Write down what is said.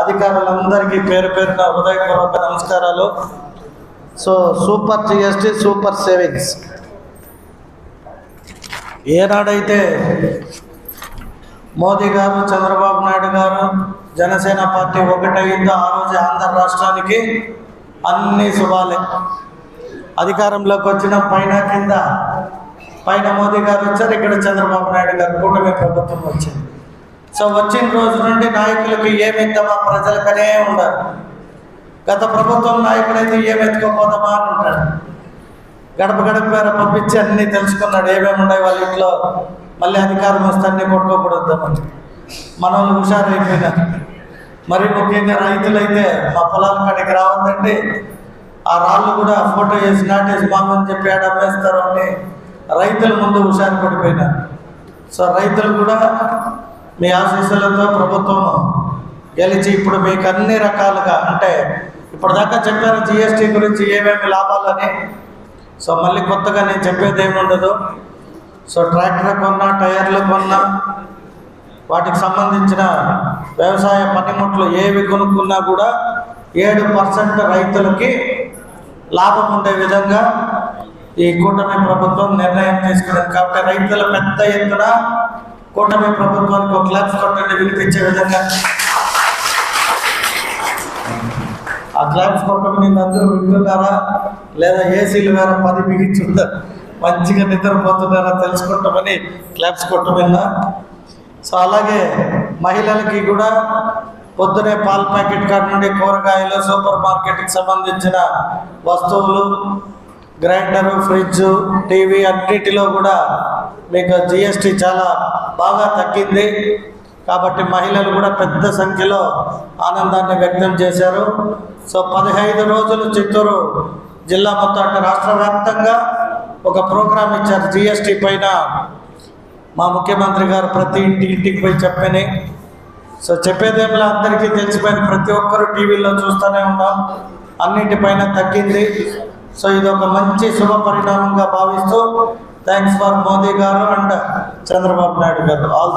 అధికారులందరికీ పేరు పేరున హృదయపూర్వక నమస్కారాలు. So super GST super savings. ఏనాడైతే Modi గారు చంద్రబాబు నాయుడు గారు జనసేన పార్టీ ఒకటైందో ఆ రోజు ఆంధ్ర రాష్ట్రానికి అన్ని శుభాలే. అధికారంలోకి వచ్చిన పైన కింద పైన మోదీ గారు వచ్చారు ఇక్కడ చంద్రబాబు నాయుడు గారు కూటమి ప్రభుత్వం వచ్చింది. సో వచ్చిన రోజు నుండి నాయకులకు ఏమి ఇద్దామా ప్రజలకనే ఉండాలి గత ప్రభుత్వం నాయకుడైతే ఏమి ఎత్తుకోపోదామా అని ఉంటాడు గడప గడప పేర పంపించి అన్నీ తెలుసుకున్నాడు. ఏమేమి ఉన్నాయి వాళ్ళ ఇంట్లో? మళ్ళీ అధికారం వస్తే అన్నీ కొట్టుకోకూడదామని మన వాళ్ళు హుషారైపోయినారు. మరి ముఖ్యంగా రైతులైతే మా పొలాల కాడికి రావద్దండి. ఆ రాళ్ళు కూడా ఫోటో వేసి నాటేసి మామని చెప్పి ఆడ అమ్మేస్తారు అని రైతుల ముందు హుషారు పడిపోయినారు. సో రైతులు కూడా మీ ఆశీస్సులతో ప్రభుత్వం గెలిచి ఇప్పుడు మీకు అన్ని రకాలుగా అంటే ఇప్పటిదాకా చెప్పారు జిఎస్టీ గురించి ఏమేమి లాభాలని సో మళ్ళీ కొత్తగా నేను చెప్పేది ఏమి ఉండదు సో ట్రాక్టర్ కొన్నా టైర్లు కొన్నా వాటికి సంబంధించిన వ్యవసాయ పనిముట్లు ఏవి కొనుక్కున్నా కూడా ఏడు పర్సెంట్ రైతులకి లాభం ఉండే విధంగా ఈ కూటమి ప్రభుత్వం నిర్ణయం తీసుకున్నది. కాబట్టి రైతుల పెద్ద ఎత్తున కూటమి ప్రభుత్వానికి ఒక క్లాస్ కొట్టండి వినిపించే విధంగా. ఆ క్లాప్స్ కొట్టడం నేను అందరూ వింటున్నారా? లేదా ఏసీలు వేరే పది బిగించుందా? మంచిగా నిద్రపోతున్నారా తెలుసుకుంటామని క్లాప్స్ కొట్టమన్నా? సో అలాగే మహిళలకి కూడా పొద్దునే పాల ప్యాకెట్ కాడ నుండి కూరగాయలు సూపర్ మార్కెట్కి సంబంధించిన వస్తువులు గ్రైండరు ఫ్రిడ్జ్ టీవీ అన్నిటిలో కూడా మీకు జిఎస్టీ చాలా బాగా తగ్గింది. కాబట్టి మహిళలు కూడా పెద్ద సంఖ్యలో ఆనందాన్ని వ్యక్తం చేశారు. సో పదిహేను రోజులు చిత్తూరు జిల్లా మొత్తం అంటే రాష్ట్ర వ్యాప్తంగా ఒక ప్రోగ్రాం ఇచ్చారు జిఎస్టీ పైన. మా ముఖ్యమంత్రి గారు ప్రతి ఇంటి ఇంటికి పోయి చెప్పని. సో చెప్పేదేమిలా అందరికీ తెలిసిపోయిన ప్రతి ఒక్కరూ టీవీలో చూస్తూనే ఉన్నాం. అన్నింటిపైన తగ్గింది. సో ఇది ఒక మంచి శుభ పరిణామంగా భావిస్తూ థ్యాంక్స్ ఫర్ మోదీ గారు అండ్ చంద్రబాబు నాయుడు గారు. ఆల్